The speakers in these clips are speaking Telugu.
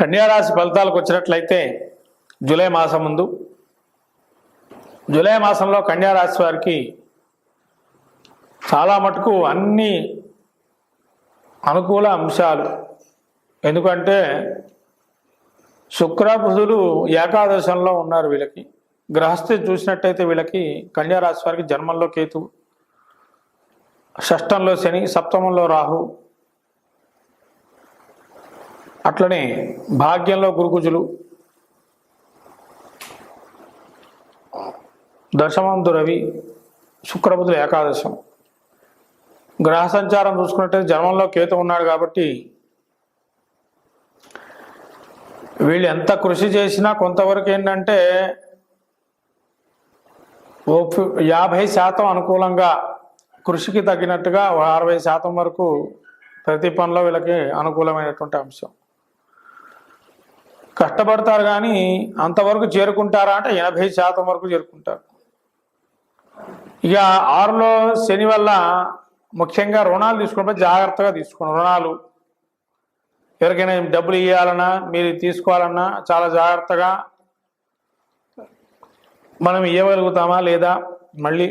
కన్యారాశి ఫలితాలకు వచ్చినట్లయితే జూలై మాసం ముందు జూలై మాసంలో కన్యారాశి వారికి చాలా మటుకు అన్ని అనుకూల అంశాలు. ఎందుకంటే శుక్రబుధులు ఏకాదశంలో ఉన్నారు వీళ్ళకి. గ్రహస్థితి చూసినట్టయితే వీళ్ళకి కన్యారాశి వారికి జన్మంలో కేతు షష్టంలో శని సప్తమంలో రాహు అట్లనే భాగ్యంలో గురుకుజులు దశమంతు రవి శుక్రబుధులు ఏకాదశం. గ్రహ సంచారం చూసుకున్నట్టయితే జన్మంలో కేతు ఉన్నాడు కాబట్టి వీళ్ళు ఎంత కృషి చేసినా కొంతవరకు ఏంటంటే ఓ యాభై శాతం అనుకూలంగా కృషికి తగ్గినట్టుగా అరవై శాతం వరకు ప్రతి పనిలో వీళ్ళకి అనుకూలమైనటువంటి అంశం. కష్టపడతారు కానీ అంతవరకు చేరుకుంటారా అంటే ఎనభై శాతం వరకు చేరుకుంటారు. ఇక ఆరులో శని వల్ల ముఖ్యంగా రుణాలు తీసుకున్నప్పుడు జాగ్రత్తగా తీసుకోండి. రుణాలు ఎవరికైనా డబ్బులు ఇవ్వాలన్నా మీరు తీసుకోవాలన్నా చాలా జాగ్రత్తగా మనం ఇవ్వగలుగుతామా లేదా మళ్ళీ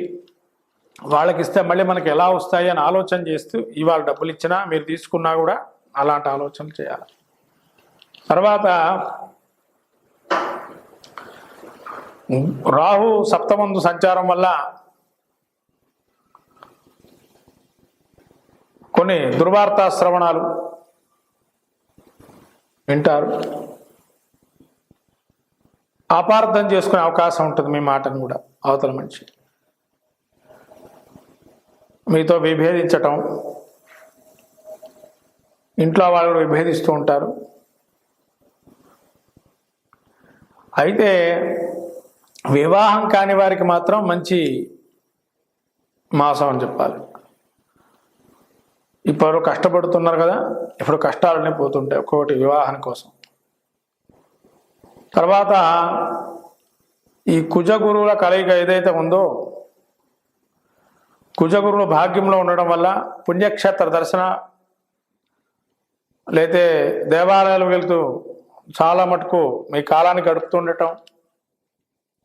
వాళ్ళకి ఇస్తే మళ్ళీ మనకి ఎలా వస్తాయి అని ఆలోచన చేస్తూ ఇవాళ డబ్బులు ఇచ్చినా మీరు తీసుకున్నా కూడా అలాంటి ఆలోచన చేయాలి. తర్వాత రాహు సప్తమందు సంచారం వల్ల కొన్ని దుర్వార్తా శ్రవణాలు వింటారు. అపార్థం చేసుకునే అవకాశం ఉంటుంది మీ మాటను కూడా అవతల మనిషి. మీతో విభేదించటం ఇంట్లో వాళ్ళు విభేదిస్తూ ఉంటారు. అయితే వివాహం కాని వారికి మాత్రం మంచి మాసం అని చెప్పాలి. ఇప్పుడు కష్టపడుతున్నారు కదా ఇప్పుడు కష్టాలనే పోతుంటాయి ఒక్కొక్కటి వివాహం కోసం. తర్వాత ఈ కుజ గురువుల కలయిక ఏదైతే ఉందో కుజగురువులు భాగ్యంలో ఉండడం వల్ల పుణ్యక్షేత్ర దర్శన లేతే దేవాలయాలు వెళ్తూ చాలా మటుకు మీ కాలాన్ని గడుపుతుండటం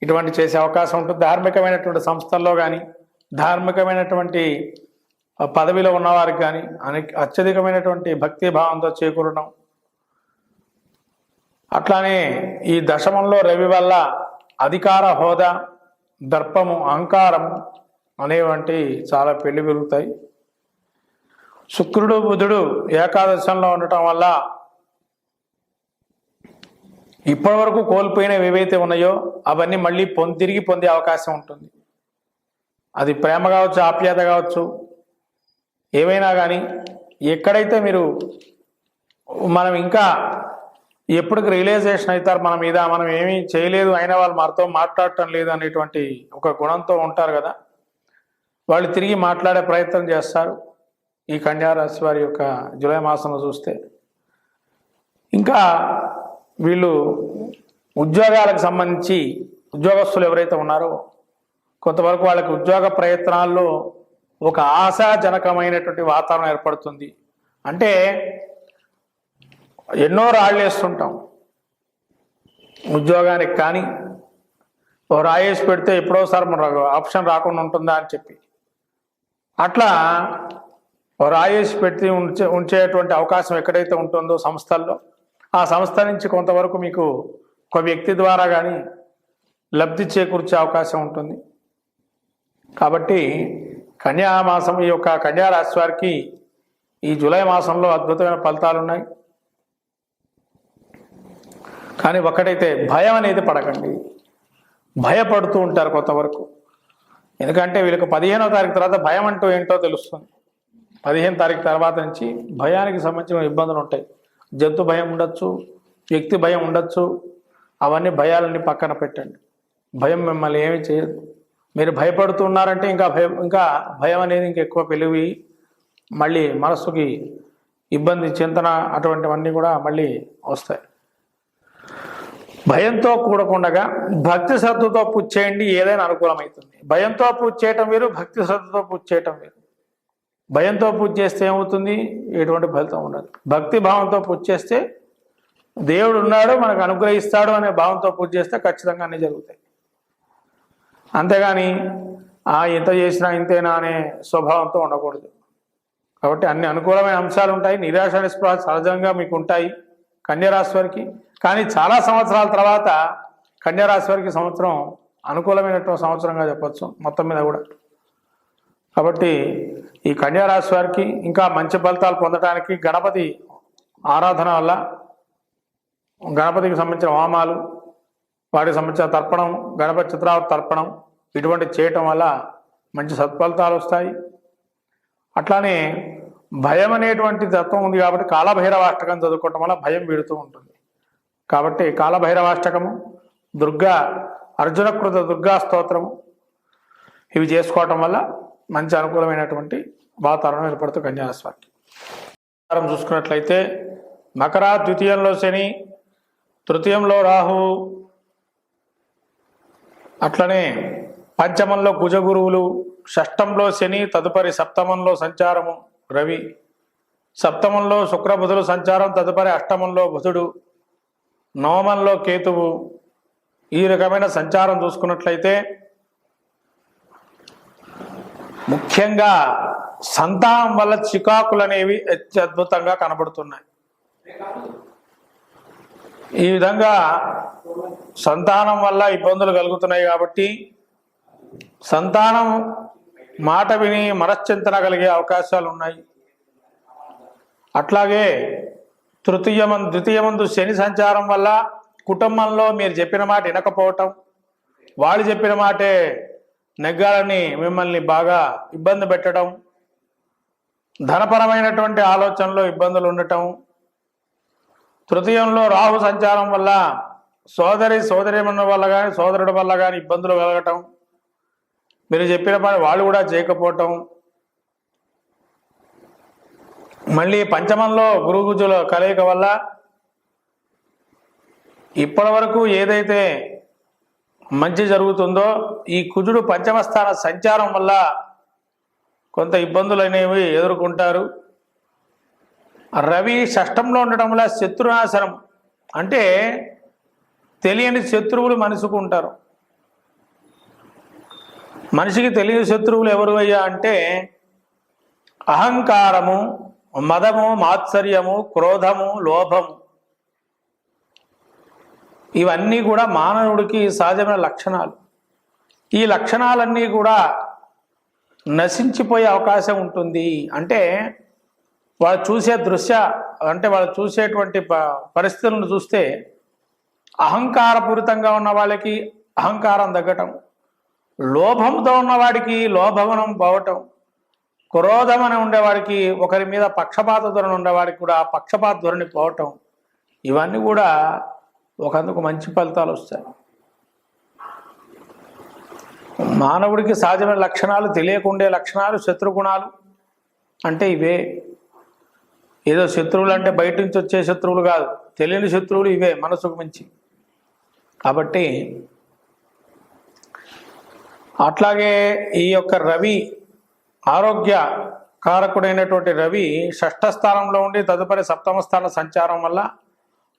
ఇటువంటి చేసే అవకాశం ఉంటుంది. ధార్మికమైనటువంటి సంస్థల్లో కానీ ధార్మికమైనటువంటి పదవిలో ఉన్నవారికి కానీ అనే అత్యధికమైనటువంటి భక్తి భావంతో చేకూరడం అట్లానే ఈ దశమంలో రవి వల్ల అధికార హోదా దర్పము అహంకారం అనేవంటి చాలా పెళ్ళి పెరుగుతాయి. శుక్రుడు బుధుడు ఏకాదశంలో ఉండటం వల్ల ఇప్పటి వరకు కోల్పోయినవి ఏవైతే ఉన్నాయో అవన్నీ మళ్ళీ పొంది తిరిగి పొందే అవకాశం ఉంటుంది. అది ప్రేమ కావచ్చు ఆప్యాయత కావచ్చు ఏవైనా కానీ ఎక్కడైతే మీరు మనం ఇంకా ఎప్పటికి రియలైజేషన్ అవుతారు మన మీద మనం ఏమీ చేయలేదు అయిన వాళ్ళు మనతో మాట్లాడటం లేదు అనేటువంటి ఒక గుణంతో ఉంటారు కదా వాళ్ళు తిరిగి మాట్లాడే ప్రయత్నం చేస్తారు. ఈ కన్యారాశి వారి యొక్క జూలై మాసంలో చూస్తే. ఇంకా వీళ్ళు ఉద్యోగాలకు సంబంధించి ఉద్యోగస్తులు ఎవరైతే ఉన్నారో కొంతవరకు వాళ్ళకి ఉద్యోగ ప్రయత్నాల్లో ఒక ఆశాజనకమైనటువంటి వాతావరణం ఏర్పడుతుంది. అంటే ఎన్నో రాళ్ళు వేస్తుంటాం. ఉద్యోగానికి కానీ ఓ రాయేసి పెడితే ఎప్పుడోసారి మన ఆప్షన్ రాకుండా ఉంటుందా అని చెప్పి. అట్లా ఓ రాయేసి పెట్టి ఉంచే ఉంచేటువంటి అవకాశం ఎక్కడైతే ఉంటుందో సంస్థల్లో ఆ సంస్థ నుంచి కొంతవరకు మీకు ఒక వ్యక్తి ద్వారా కానీ లబ్ధి చేకూర్చే అవకాశం ఉంటుంది. కాబట్టి కన్యా మాసం ఈ యొక్క కన్యారాశి వారికి ఈ జూలై మాసంలో అద్భుతమైన ఫలితాలు ఉన్నాయి. కానీ ఒకటైతే భయం అనేది పడకండి. భయపడుతూ ఉంటారు కొంతవరకు. ఎందుకంటే వీళ్ళకి పదిహేనో తారీఖు తర్వాత భయం అంటూ ఏంటో తెలుస్తుంది. పదిహేను తారీఖు తర్వాత నుంచి భయానికి సంబంధించిన ఇబ్బందులు ఉంటాయి. జంతు భయం ఉండొచ్చు వ్యక్తి భయం ఉండొచ్చు. అవన్నీ భయాలన్నీ పక్కన పెట్టండి. భయం మిమ్మల్ని ఏమీ చేయదు. మీరు భయపడుతున్నారంటే ఇంకా భయం ఇంకా భయం అనేది ఇంకా ఎక్కువ పెరిగి మళ్ళీ మనస్సుకి ఇబ్బంది చింతన అటువంటివన్నీ కూడా మళ్ళీ వస్తాయి. భయంతో కూడకుండగా భక్తి శ్రద్ధతో పూజ చేయండి ఏదైనా అనుకూలమవుతుంది. భయంతో పూజ చేయటం వేరు భక్తి శ్రద్ధతో పూజ చేయటం వేరు. భయంతో పూజ చేస్తే ఏమవుతుంది? ఎటువంటి ఫలితం ఉండదు. భక్తి భావంతో పూజ చేస్తే దేవుడు ఉన్నాడు మనకు అనుగ్రహిస్తాడు అనే భావంతో పూజ చేస్తే ఖచ్చితంగా అన్నీ జరుగుతాయి. అంతేగాని ఆ ఇంత చేసినా ఇంతేనా అనే స్వభావంతో ఉండకూడదు. కాబట్టి అన్ని అనుకూలమైన అంశాలు ఉంటాయి. నిరాశ నిస్పృహ సహజంగా మీకు ఉంటాయి కన్యరాశి వారికి. కానీ చాలా సంవత్సరాల తర్వాత కన్యరాశి వారికి సంవత్సరం అనుకూలమైనటువంటి సంవత్సరంగా చెప్పొచ్చు. మొత్తం మీద కూడా. కాబట్టి ఈ కన్యారాశి వారికి ఇంకా మంచి ఫలితాలు పొందడానికి గణపతి ఆరాధన వల్ల గణపతికి సంబంధించిన హోమాలు వాటికి సంబంధించిన తర్పణం గణపతి చిత్రావతి తర్పణం ఇటువంటి చేయటం వల్ల మంచి సత్ఫలితాలు వస్తాయి. అట్లానే భయం అనేటువంటి తత్వం ఉంది కాబట్టి కాలభైరవాష్టకం చదువుకోవటం వల్ల భయం వీడుతూ ఉంటుంది. కాబట్టి కాలభైరవాష్టకము దుర్గా అర్జునకృత దుర్గా స్తోత్రము ఇవి చేసుకోవటం వల్ల మంచి అనుకూలమైనటువంటి వాతావరణం ఏర్పడుతూ కన్యారాశివారికి. వారం చూసుకున్నట్లయితే మకర ద్వితీయంలో శని తృతీయంలో రాహు అట్లనే పంచమంలో కుజగురువులు షష్టంలో శని తదుపరి సప్తమంలో సంచారము రవి సప్తమంలో శుక్రబుధులు సంచారం తదుపరి అష్టమంలో బుధుడు నవమంలో కేతువు ఈ రకమైన సంచారం చూసుకున్నట్లయితే ముఖ్యంగా సంతానం వల్ల చికాకులు అనేవి అత్యద్భుతంగా కనబడుతున్నాయి. ఈ విధంగా సంతానం వల్ల ఇబ్బందులు కలుగుతున్నాయి కాబట్టి సంతానం మాట విని మనశ్చింతన కలిగే అవకాశాలు ఉన్నాయి. అట్లాగే తృతీయమందు ద్వితీయమందు శని సంచారం వల్ల కుటుంబంలో మీరు చెప్పిన మాట వినకపోవటం వాళ్ళు చెప్పిన మాటే నెగ్గాలని మిమ్మల్ని బాగా ఇబ్బంది పెట్టడం ధనపరమైనటువంటి ఆలోచనలో ఇబ్బందులు ఉండటం తృతీయంలో రాహు సంచారం వల్ల సోదరి సోదరిమన్న వల్ల కానీ సోదరుడి వల్ల కానీ ఇబ్బందులు కలగటం మీరు చెప్పిన పని వాళ్ళు కూడా చేయకపోవటం మళ్ళీ పంచమంలో గురుగుజుల కలయిక వల్ల ఇప్పటి వరకు ఏదైతే మంచి జరుగుతుందో ఈ కుజుడు పంచమస్థాన సంచారం వల్ల కొంత ఇబ్బందులు అనేవి ఎదుర్కొంటారు. రవి షష్టంలో ఉండడం వల్ల శత్రునాశనం అంటే తెలియని శత్రువులు మనసుకు ఉంటారు మనిషికి తెలియని శత్రువులు ఎవరు అయ్యా అంటే అహంకారము మదము మాత్సర్యము క్రోధము లోభము. ఇవన్నీ కూడా మానవుడికి సహజమైన లక్షణాలు. ఈ లక్షణాలన్నీ కూడా నశించిపోయే అవకాశం ఉంటుంది. అంటే వాళ్ళు చూసే దృశ్య అంటే వాళ్ళు చూసేటువంటి ప పరిస్థితులను చూస్తే అహంకారపూరితంగా ఉన్న వాళ్ళకి అహంకారం తగ్గటం లోభంతో ఉన్నవాడికి లోభవనం పోవటం క్రోధం అని ఉండేవాడికి ఒకరి మీద పక్షపాత ధోరణి ఉండేవాడికి కూడా పక్షపాత ధోరణి పోవటం ఇవన్నీ కూడా ఒకందుకు మంచి ఫలితాలు వస్తాయి. మానవుడికి సహజమైన లక్షణాలు తెలియకుండే లక్షణాలు శత్రుగుణాలు అంటే ఇవే. ఏదో శత్రువులు అంటే బయట నుంచి వచ్చే శత్రువులు కాదు. తెలియని శత్రువులు ఇవే మనసుకు మించి. కాబట్టి అట్లాగే ఈ యొక్క రవి ఆరోగ్య కారకుడైనటువంటి రవి షష్ఠ స్థానంలో ఉండి తదుపరి సప్తమ స్థాన సంచారం వల్ల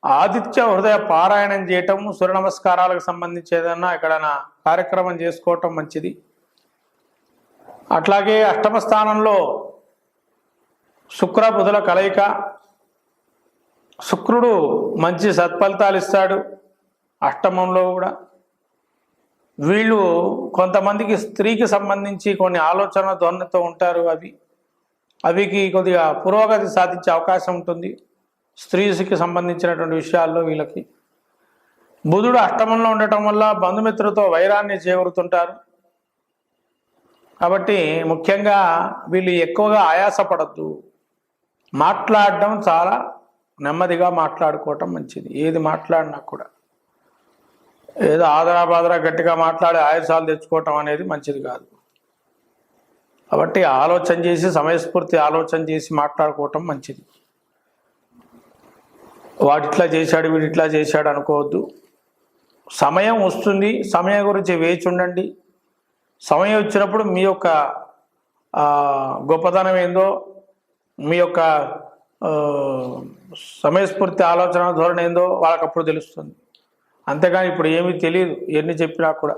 ఆదిత్య హృదయ పారాయణం చేయటం సూర్య నమస్కారాలకు సంబంధించి ఏదైనా ఎక్కడైనా కార్యక్రమం చేసుకోవటం మంచిది. అట్లాగే అష్టమ స్థానంలో శుక్ర బుధుల కలయిక. శుక్రుడు మంచి సత్ఫలితాలు ఇస్తాడు అష్టమంలో కూడా. వీళ్ళు కొంతమందికి స్త్రీకి సంబంధించి కొన్ని ఆలోచన ధోరణితో ఉంటారు అవి. అవికి కొద్దిగా పురోగతి సాధించే అవకాశం ఉంటుంది. స్త్రీకి సంబంధించినటువంటి విషయాల్లో వీళ్ళకి. బుధుడు అష్టమంలో ఉండటం వల్ల బంధుమిత్రులతో వైరాన్ని చేకూరుతుంటారు. కాబట్టి ముఖ్యంగా వీళ్ళు ఎక్కువగా ఆయాసపడద్దు. మాట్లాడడం చాలా నెమ్మదిగా మాట్లాడుకోవటం మంచిది. ఏది మాట్లాడినా కూడా. ఏదో ఆదరాబాదరా గట్టిగా మాట్లాడి ఆయాసాలు తెచ్చుకోవటం అనేది మంచిది కాదు. కాబట్టి ఆలోచన చేసి సమయస్ఫూర్తి ఆలోచన చేసి మాట్లాడుకోవటం మంచిది. వాడిట్లా చేశాడు వీడిట్లా చేశాడు అనుకోవద్దు. సమయం వస్తుంది సమయం గురించి వేచి ఉండండి. సమయం వచ్చినప్పుడు మీ యొక్క గొప్పతనం ఏందో మీ యొక్క సమయస్ఫూర్తి ఆలోచన ధోరణి ఏందో వాళ్ళకి అప్పుడు తెలుస్తుంది. అంతేగాని ఇప్పుడు ఏమీ తెలియదు ఎన్ని చెప్పినా కూడా.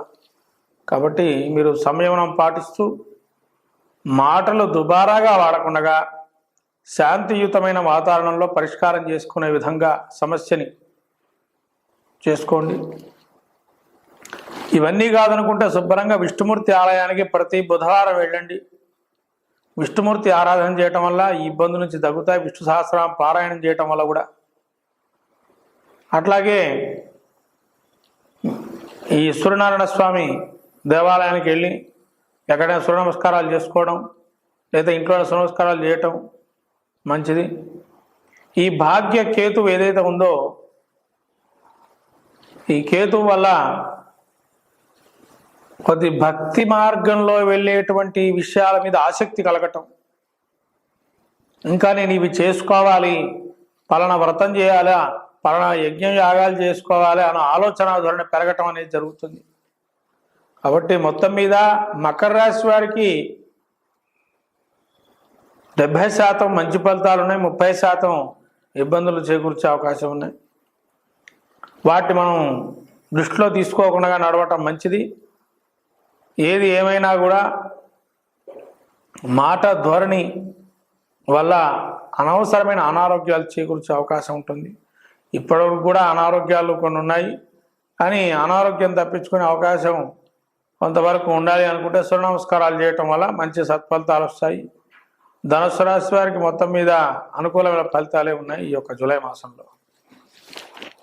కాబట్టి మీరు సంయమనం పాటిస్తూ మాటలు దుబారాగా వాడకుండా శాంతియుతమైన వాతావరణంలో పరిష్కారం చేసుకునే విధంగా సమస్యని చేసుకోండి. ఇవన్నీ కాదనుకుంటే శుభ్రంగా విష్ణుమూర్తి ఆలయానికి ప్రతి బుధవారం వెళ్ళండి. విష్ణుమూర్తి ఆరాధన చేయటం వల్ల ఈ ఇబ్బంది నుంచి తగ్గుతాయి. విష్ణు సహస్రం పారాయణం చేయటం వల్ల కూడా. అట్లాగే ఈ సూర్యనారాయణ స్వామి దేవాలయానికి వెళ్ళి ఎక్కడైనా సూర్య నమస్కారాలు చేసుకోవడం లేదా ఇంట్లో సూర్య నమస్కారాలు చేయటం మంచిది. ఈ భాగ్య కేతు ఏదైతే ఉందో ఈ కేతు వల్ల కొద్ది భక్తి మార్గంలో వెళ్ళేటువంటి విషయాల మీద ఆసక్తి కలగటం. ఇంకా నేను ఇవి చేసుకోవాలి పలానా వ్రతం చేయాలా పలానా యజ్ఞం యాగాలు చేసుకోవాలి అన్న ఆలోచన ధోరణి పెరగటం అనేది జరుగుతుంది. కాబట్టి మొత్తం మీద మకర రాశి వారికి డెబ్భై శాతం మంచి ఫలితాలు ఉన్నాయి ముప్పై శాతం ఇబ్బందులు చేకూర్చే అవకాశం ఉన్నాయి. వాటిని మనం దృష్టిలో తీసుకోకుండా నడవటం మంచిది. ఏది ఏమైనా కూడా మాట ధోరణి వల్ల అనవసరమైన అనారోగ్యాలు చేకూర్చే అవకాశం ఉంటుంది. ఇప్పటివరకు కూడా అనారోగ్యాలు కొన్ని ఉన్నాయి. కానీ అనారోగ్యం తప్పించుకునే అవకాశం కొంతవరకు ఉండాలి అనుకుంటే సూర్య నమస్కారాలు చేయటం వల్ల మంచి సత్ఫలితాలు వస్తాయి. ధనుసు రాశి వారికి మొత్తం మీద అనుకూలమైన ఫలితాలే ఉన్నాయి ఈ యొక్క జూలై మాసంలో.